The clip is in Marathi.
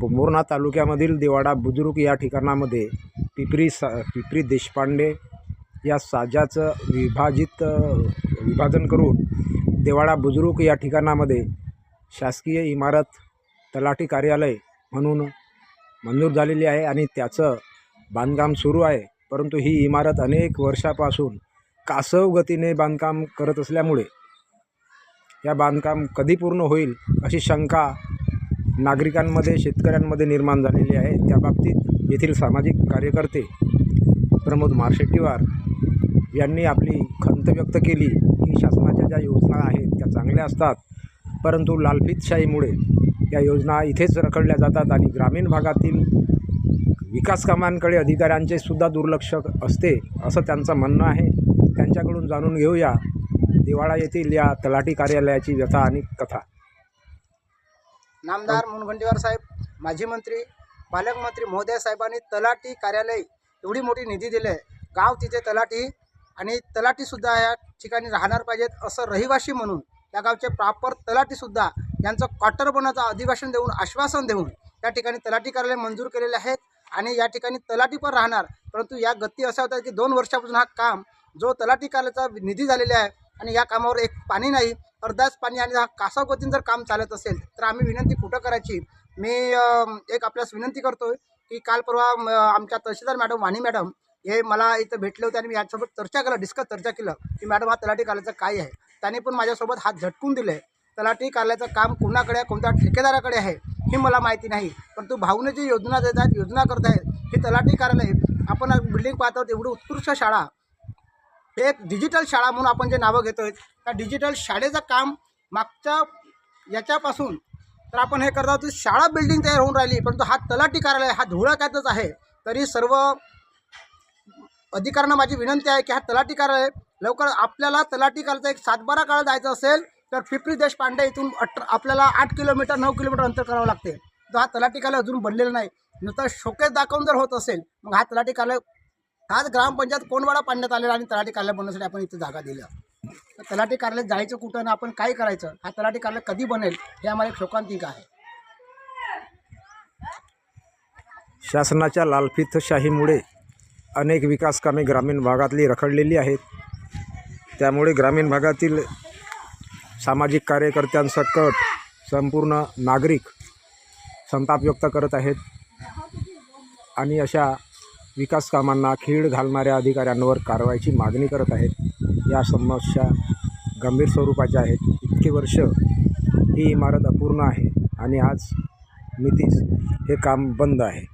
पोंभुर्णा तालुक्यामधील देवाडा बुद्रुक या ठिकाणामध्ये पिपरी सा पिपरी देशपांडे या साजाचं विभाजित विभाजन करून देवाडा बुद्रुक या ठिकाणामध्ये शासकीय इमारत तलाठी कार्यालय म्हणून मंजूर झालेली आहे आणि त्याचं बांधकाम सुरू आहे. परंतु ही इमारत अनेक वर्षापासून कासव गतीने बांधकाम करत असल्यामुळे या बांधकाम कधी पूर्ण होईल अशी शंका नागरिकांमध्ये शेतकऱ्यांमध्ये निर्माण झालेली आहे. त्या बाबतीत येथील सामाजिक कार्यकर्ते प्रमोद मारशेट्टीवार यांनी आपली खंत व्यक्त केली की शासनाच्या ज्या योजना आहेत त्या चांगल्या असतात. परंतु लालफितशाहीमुळे या योजना इथेच रखडल्या जातात आणि ग्रामीण भागातील विकास कामांकडे अधिकाऱ्यांचे सुद्धा दुर्लक्ष असते असं त्यांचं म्हणणं आहे. त्यांच्याकडून जाणून घेऊया. दिवाळा येथील या तलाठी कार्यालयाची व्यथा आणि कथा. नामदार मुनगंटीवार साहेब माजी मंत्री पालकमंत्री महोदय साहेबांनी तलाठी कार्यालय एवढी मोठी निधी दिली आहे. गाव तिथे तलाठी आणि तलाठीसुद्धा या ठिकाणी राहणार पाहिजेत असं रहिवाशी म्हणून त्या गावचे प्रॉपर तलाठीसुद्धा यांचं कॉटरपणाचं बनवण्याचं अधिवेशन देऊन आश्वासन देऊन त्या ठिकाणी तलाठी कार्यालय मंजूर केलेले आहेत आणि या ठिकाणी तलाठी पण राहणार. परंतु या गती अशा होता की दोन वर्षापासून हा काम जो तलाठी कार्यालयाचा निधी झालेला आहे आणि या कामावर एक पाणी नाही अर्धाच पाणी आणि हा गतीनं जर काम चालत असेल तर आम्ही विनंती कुठं करायची? मी एक आपल्यास विनंती करतोय की काल परवा आमच्या तहसीलदार मॅडम वाणी मॅडम हे मला इथं भेटले होते आणि मी याच्यासोबत चर्चा केलं डिस्कस चर्चा केलं की मॅडम हा तलाठी कार्यालयाचं काय आहे? त्यांनी पण माझ्यासोबत हात झटकून दिले. तलाठी कार्यालयाचं काम कोणाकडे आहे? कोणत्या ठेकेदाराकडे आहे? ही मला माहिती नाही. परंतु भाऊने जी योजना देत आहेत योजना करत आहेत ही तलाठी कार्यालय आपण बिल्डिंग पाहतो एवढी उत्कृष्ट शाळा एक डिजिटल शाळा म्हणून आपण जे नावं घेतो आहे त्या डिजिटल शाळेचं काम मागच्या याच्यापासून तर आपण हे करत आहोत शाळा बिल्डिंग तयार होऊन राहिली परंतु हा तलाठी कार्यालय हा धुळकातच आहे तरी सर्व अधिकाऱ्यांना माझी विनंती आहे की हा तलाठी कार्यालय लवकर आपल्याला तलाठी कार्यालयाचा एक सातबारा काळ जायचं असेल तर पिपरी देशपांडे इथून अठरा आपल्याला आठ किलोमीटर नऊ किलोमीटर अंतर करावं लागते. तर हा तलाठी कार्यालय अजून बनलेला नाही नुसतं शोकेस दाखवून जर होत असेल मग हा तलाठी कार्यालय आज ग्रामपंचायत कोणवाडा पाडण्यात आलेला आणि तलाठी कार्यालय बनवण्यासाठी आपण इथं जागा दिल्या. तर तलाठी कार्यालय जायचं कुठं आणि आपण काय करायचं? हा तलाठी कार्यालय कधी बनेल? हे आम्हाला एक शोकांतिका आहे. शासनाच्या लालफितशाहीमुळे अनेक विकास कामे ग्रामीण भागातली रखडलेली आहेत. त्यामुळे ग्रामीण भागातील सामाजिक कार्यकर्त्यांसकट संपूर्ण नागरिक संताप व्यक्त करत आहेत. आणि अशा विकास कामांना खीळ घालणाऱ्या अधिकाऱ्यांवर कारवाईची मागणी करत आहेत. या समस्या गंभीर स्वरूपाच्या आहेत. इतके वर्ष ही इमारत अपूर्ण आहे आणि आज मितीस हे काम बंद आहे.